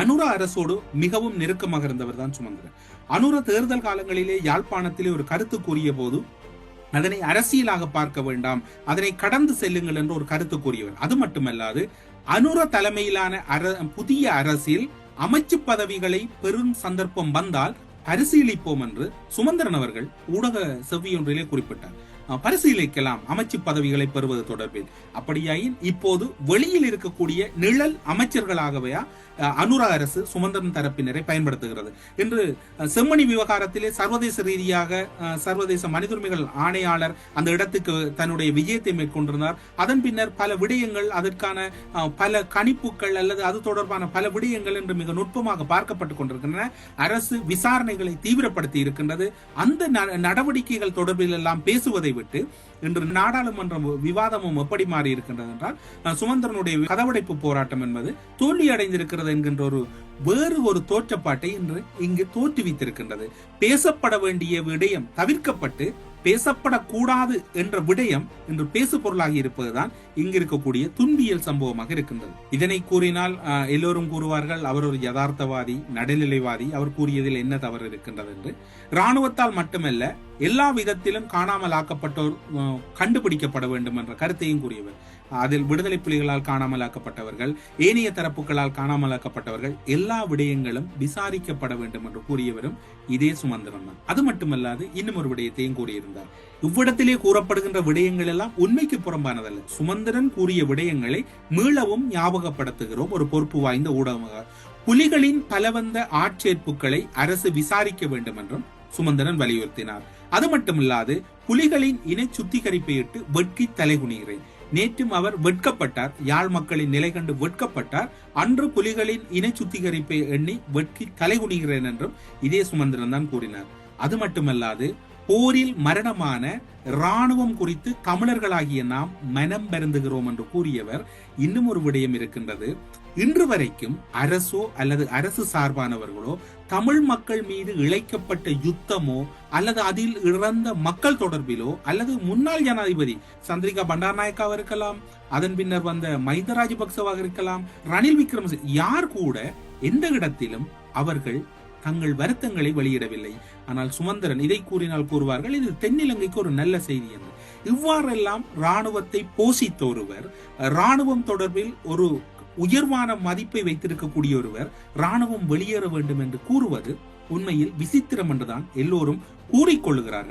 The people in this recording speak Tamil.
அனுர அரசோடு மிகவும் நெருக்கமாக இருந்தவர் தான் சுமந்திரன். அனுர தேர்தல் காலங்களிலே யாழ்ப்பாணத்திலே ஒரு கருத்து கூறிய போது அதனை அரசியலாக பார்க்க வேண்டாம் அதனை கடந்து செல்லுங்கள் என்று ஒரு கருத்து கூறியவர். அது மட்டுமல்லாது அனுர தலைமையிலான அர புதிய அரசில் அமைச்சு பதவிகளை பெரும் சந்தர்ப்பம் வந்தால் பரிசீலிப்போம் என்று சுமந்திரன் அவர்கள் ஊடக செவ்வியொன்றிலே குறிப்பிட்டார். பரிசீலிக்கலாம் அமைச்சு பதவிகளை பெறுவது தொடர்பில். அப்படியாயின் இப்போது வெளியில் இருக்கக்கூடிய நிழல் அமைச்சர்களாகவே அனுராக அரசு சுமந்திரன் தரப்பினரை பயன்படுத்துகிறது. இன்று செம்மணி விவகாரத்திலே சர்வதேச ரீதியாக சர்வதேச மனிதுரிமைகள் ஆணையாளர் அந்த இடத்துக்கு தன்னுடைய விஜயத்தை மேற்கொண்டிருந்தார். அதன் பின்னர் பல விடயங்கள் அதற்கான பல கணிப்புகள் அல்லது அது தொடர்பான பல விடயங்கள் என்று மிக நுட்பமாக பார்க்கப்பட்டுக் கொண்டிருக்கின்றன. அரசு விசாரணைகளை தீவிரப்படுத்தி இருக்கின்றது. அந்த ந- நடவடிக்கைகள் தொடர்பில் எல்லாம் பேசுவதை விட்டு இன்று நாடாளுமன்ற விவாதமும் எப்படி மாறி இருக்கின்றது என்றால் சுமந்திரனுடைய கதவடைப்பு போராட்டம் என்பது தோல்வி அடைந்திருக்கிறது என்கின்ற ஒரு வேறு ஒரு தோற்றப்பாட்டை இன்று இங்கு தோற்றுவித்திருக்கின்றது. பேசப்பட வேண்டிய விடயம் தவிர்க்கப்பட்டு பேசப்படக்கூடாது என்ற விடயம் இன்று பேசு பொருளாகி இருப்பதுதான் இங்கு இருக்கக்கூடிய துன்பியல் சம்பவமாக இருக்கின்றது. இதனை கூறினால் எல்லோரும் கூறுவார்கள் அவர் ஒரு யதார்த்தவாதி நடுநிலைவாதி அவர் கூறியதில் என்ன தவறு இருக்கின்றது என்று. இராணுவத்தால் மட்டுமல்ல எல்லா விதத்திலும் காணாமல் ஆக்கப்பட்டோர் கண்டுபிடிக்கப்பட வேண்டும் என்ற கருத்தையும் கூறியவர். அதில் விடுதலை புலிகளால் காணாமலாக்கப்பட்டவர்கள் ஏனைய தரப்புகளால் காணாமலாக்கப்பட்டவர்கள் எல்லா விடயங்களும் விசாரிக்கப்பட வேண்டும் என்று கூறியவரும் இதே சுமந்திரன் தான். அது மட்டுமல்லாது இன்னும் ஒரு விடயத்தையும் கூறியிருந்தார். இவ்விடத்திலே கூறப்படுகின்ற விடயங்கள் எல்லாம் உண்மைக்கு புறம்பானதல்ல. சுமந்திரன் கூறிய விடயங்களை மீளவும் ஞாபகப்படுத்துகிறோம். ஒரு பொறுப்பு வாய்ந்த ஊடகமாக. புலிகளின் பலவந்த ஆட்சேர்ப்புகளை அரசு விசாரிக்க வேண்டும் என்றும் சுமந்திரன் வலியுறுத்தினார். அது மட்டுமில்லாது புலிகளின் இன சுத்திகரிப்பையிட்டு வெட்கி தலைகுனிகிறேன். நேற்றும் அவர் வெட்கப்பட்டார் யாழ் மக்களின் நிலை கண்டு வெட்கப்பட்டார் அன்று புலிகளின் இன சுத்திகரிப்பை எண்ணி வெட்கி தலைகுனிகிறேன் என்றும் இதே சுமந்திரன் தான் கூறினார். அது மட்டுமல்லாது போரில் மரணமான ராணுவம் குறித்து தமிழர்களாகிய நாம் மனம் பருந்துகிறோம் என்று கூறியவர் இன்னும் ஒரு விடயம் இருக்கின்றது. இன்று வரைக்கும் அரசோ அல்லது அரசு சார்பானவர்களோ தமிழ் மக்கள் மீது இழைக்கப்பட்ட யுத்தமோ அல்லது அதில் இறந்த மக்கள் தொடர்பிலோ அல்லது முன்னாள் ஜனாதிபதி சந்திரிகா பண்டாரநாயக்காவாக இருக்கலாம் அதன் பின்னர் வந்த மைந்த ராஜபக்சவாக இருக்கலாம் ரணில் விக்ரமசிங்க யார் கூட எந்த இடத்திலும் அவர்கள் தங்கள் வருத்தங்களை வெளியிடவில்லை. ஆனால் சுமந்திரன் இதை கூறினால் கூறுவார்கள் இது தென்னிலங்கைக்கு ஒரு நல்ல செய்தி என்று. இவ்வாறெல்லாம் ராணுவத்தை போசித்த ஒருவர் ராணுவம் தொடர்பில் ஒரு உயர்வான மதிப்பை வைத்திருக்கக்கூடிய ஒருவர் ராணுவம் வெளியேற வேண்டும் என்று கூறுவது உண்மையில் விசித்திரம் என்றுதான் எல்லோரும் கூறிக்கொள்ளுகிறார்கள்.